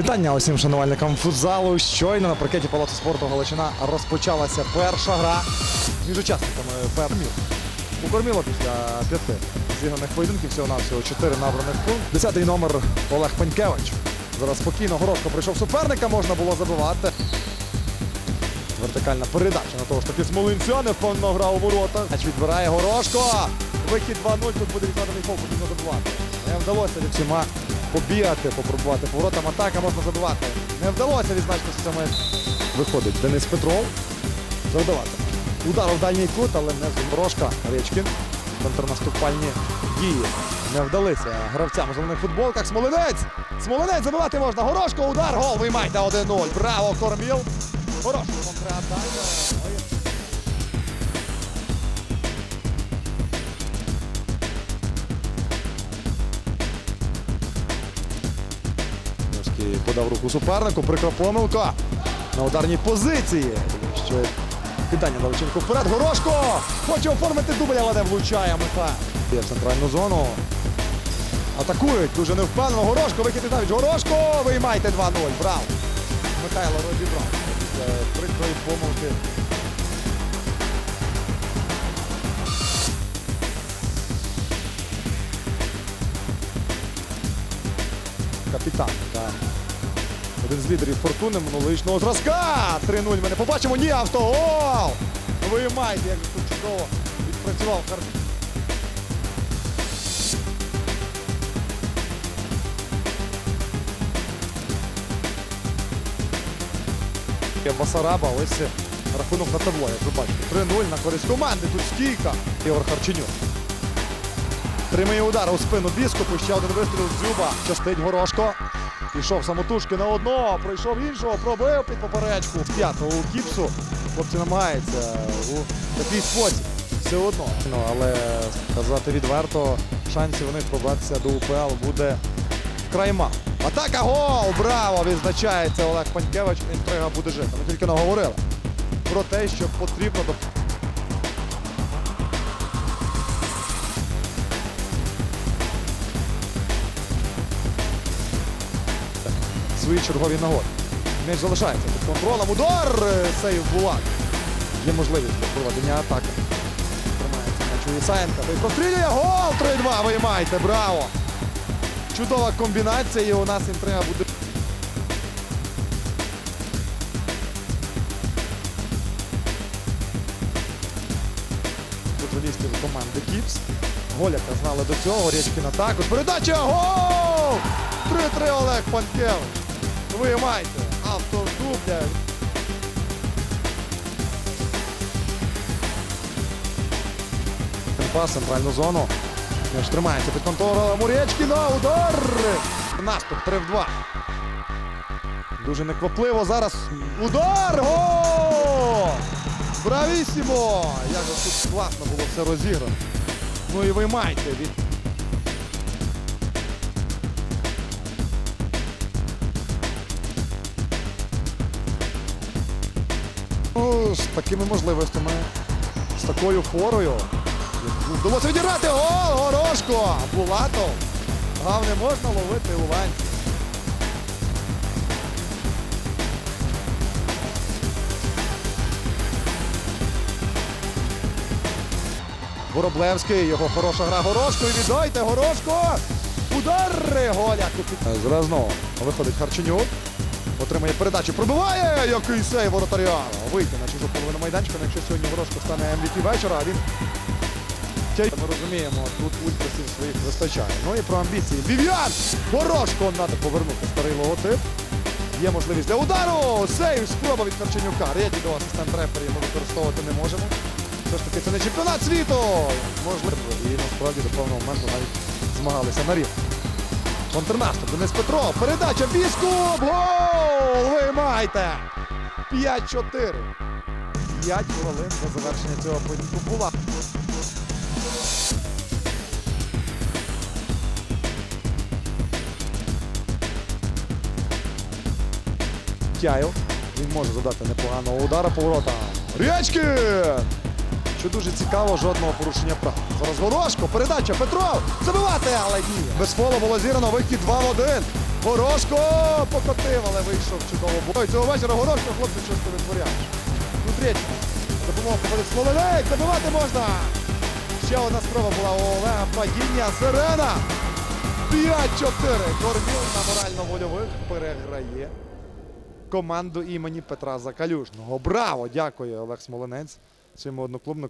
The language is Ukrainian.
Вітання усім шанувальникам футзалу. Щойно на паркеті Палацу спорту Галичина розпочалася перша гра між учасниками Пермів. Укорміло після п'яти зіграних поєдинків всього навсього чотири набраних пунктів. Десятий номер Олег Панькевич. Зараз спокійно Горошко прийшов суперника, можна було забивати. Вертикальна передача на того ж таки Смолинця, невпевнено грав у ворота. М'яч відбирає Горошко. Вихід 2-0, тут буде відкладений фол, потрібно забивати. Не вдалося всіма побігати, попробувати поворотом атака можна забивати. Не вдалося відзначитися саме. Виходить Денис Петров. Завдавати. Удар в дальній кут, але не з Горошка. Речкін. Контрнаступальні дії. Не вдалися гравцям у зелених футболках. Смолинець! Смолинець забивати можна. Горошко, удар, гол, виймайте 1-0. Браво, Корміл. Горошко, контратака. Подав руку супернику, прикра помилка на ударній позиції. Що кидання Давиченко вперед. Горошко! Хоче оформити дубль, але влучає Миха. Є в центральну зону. Атакують дуже невпевнено. Горошко, вихід Ітавіч. Горошко! Виймайте 2-0. Браво! Михайло розібрав. Прикрої помилки. Капітан. Так. Один з лідерів фортуни минулорічного зразка. 3-0 ми не побачимо. Ні, автогол! Виймайте, як тут чудово відпрацював Хар... Є Басараба, ось рахунок на табло, як ви бачите. 3-0 на користь команди. Тут стійка. Ігор Харченюк. Тримає удар у спину Біскопу. Ще один вистріл з Дзюба. Частить Горошко. Пішов самотужки на одного, пройшов іншого, пробив під поперечку. П'ятого у кіпсу. Хлопці намагаються у такий спосіб. Все одно. Ну, але сказати відверто, шансів у них пробратися до УПЛ буде вкрай мало. Атака гол! Браво! Відзначається Олег Панькевич. Інтрига буде жити. Ми тільки наговорили про те, що потрібно до свої чергові нагоди. М'яч залишається під контролем. Удар! Сейв Булак. Є можливість для проведення атаки. Тримається м'яч у Ісаєнка. Той прострілює. Гол! 3-2. Виймайте. Браво! Чудова комбінація і у нас інтрига буде. Футболістів команди Кіпс. Голяка знали до цього. Річкіна також. Передача! Гол! 3-3 Олег Панкевич. Виймайте. Автор дубля. Пас, центральну зону. М'яч тримається під контролем Мурєчкіна. Удар! Наступ 3 в 2. Дуже неквапливо зараз. Удар! Гол! Бравісімо! Як же тут класно було все розіграно. Ну і виймайте від Ну, з такими можливостями, з такою форою. Вдалося відіграти гол! Горошко! Булатов! Гав не можна ловити у ланці. Вороблевський, його хороша гра Горошко. І віддайте Горошко! Удари! Голя! Зараз знову виходить Харченюк. Отримує передачу. Пробиває! Який сейв воротаря! Вийти на чужу половину майданчика. Ну, Якщо сьогодні Горошко стане MVP вечора, а він ми розуміємо, тут ультрасів своїх вистачає. Ну і про амбіції. Вів'ян! Горошко треба повернути старий логотип. Є можливість для удару! Сейв! Спроба від Харченюка. Реді до асистент рефері ми використовувати не можемо. Все ж таки це не чемпіонат світу! Можливо. І насправді до певного моменту навіть змагалися на рівні. Контрнаступ, Денис Петров, передача Біскуп! Гол! Виймайте! 5-4. 5 хвилин до завершення цього поєдинку була. Тяєв. Він може задати непоганого удара поворота. Рячкін! Що дуже цікаво, жодного порушення прав. Зараз Горошко, передача, Петров, забивати, але ні. Без фолу було зірано, вихід 2 в 1. Горошко покотив, але вийшов чудово бой. Цього вечора Горошко, хлопці, щось ти витворяєш. Ну, третій. Допомога походить Смолинець, забивати можна. Ще одна спроба була у Олега падіння. Сирена. 5-4. Корміл на морально-вольових переграє команду імені Петра Закалюжного. Браво! Дякує Олег Смоленець своєму одноклубнику.